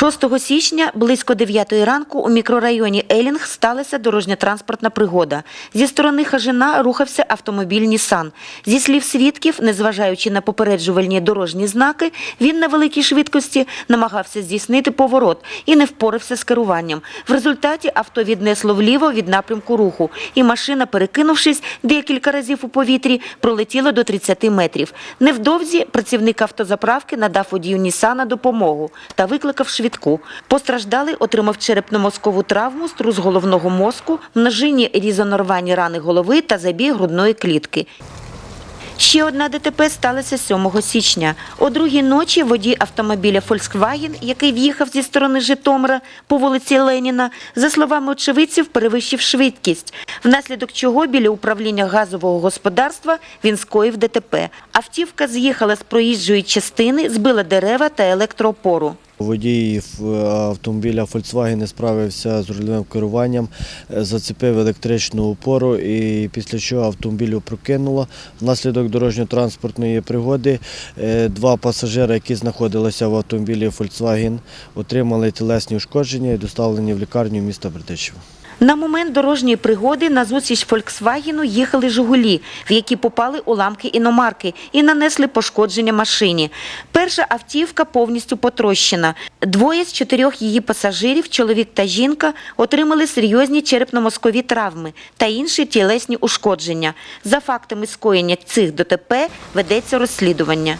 6 січня близько 9 ранку у мікрорайоні Елінг сталася дорожньо-транспортна пригода. Зі сторони Хажина рухався автомобіль Нісан. Зі слів свідків, незважаючи на попереджувальні дорожні знаки, він на великій швидкості намагався здійснити поворот і не впорався з керуванням. В результаті авто віднесло вліво від напрямку руху, і машина, перекинувшись декілька разів у повітрі, пролетіла до 30 метрів. Невдовзі працівник автозаправки надав водію Нісана допомогу та викликав швидку. Постраждалий отримав черепно-мозкову травму, струс головного мозку, множинні різонорвані рани голови та забіг грудної клітки. Ще одна ДТП сталася 7 січня. О другій ночі водій автомобіля Volkswagen, який в'їхав зі сторони Житомира по вулиці Леніна, за словами очевидців, перевищив швидкість, внаслідок чого біля управління газового господарства він скоїв ДТП. Автівка з'їхала з проїжджої частини, збила дерева та електроопору. Водій автомобіля Volkswagen не справився з рульовим керуванням, е, зацепив електричну опору і після чого автомобіль опрокинуло. Внаслідок дорожньо-транспортної пригоди е, два пасажири, які знаходилися в автомобілі Volkswagen, отримали тілесні ушкодження і доставлені в лікарню міста Бердичево. На момент дорожньої пригоди на зустріч Фольксвагену їхали «Жигулі», в які попали уламки іномарки і нанесли пошкодження машині. Перша автівка повністю потрощена. Двоє з чотирьох її пасажирів, чоловік та жінка, отримали серйозні черепно-мозкові травми та інші тілесні ушкодження. За фактами скоєння цих ДТП ведеться розслідування.